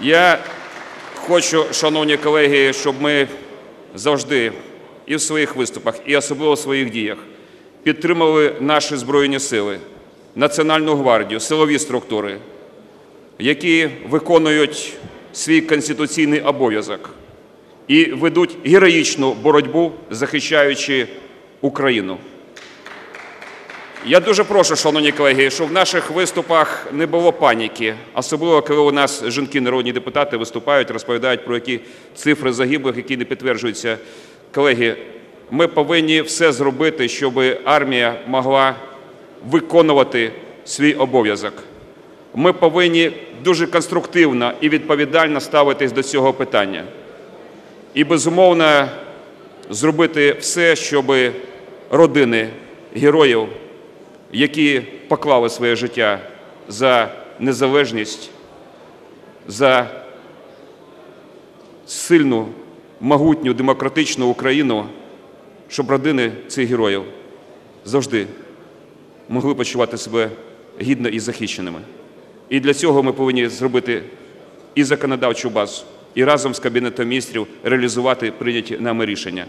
Я хочу, шановні колеги, щоб ми завжди і в своїх виступах, і особливо в своїх діях підтримали наші Збройні Сили, Національну гвардію, силові структури, які виконують свій конституційний обов'язок і ведуть героїчну боротьбу, захищаючи Україну. Я дуже прошу, шановні колеги, щоб в наших виступах не було паніки, особливо коли у нас жінки, народні депутати, виступають, розповідають про які цифри загиблих, які не підтверджуються. Колеги, ми повинні все зробити, щоб армія могла виконувати свій обов'язок. Ми повинні дуже конструктивно і відповідально ставитись до цього питання. І, безумовно, зробити все, щоб родини героїв, які поклали своє життя за незалежність, за сильну, могутню демократичну Україну, щоб родини цих героїв завжди могли почувати себе гідно і захищеними. І для цього ми повинні зробити і законодавчу базу, і разом з Кабінетом міністрів реалізувати прийняті нами рішення.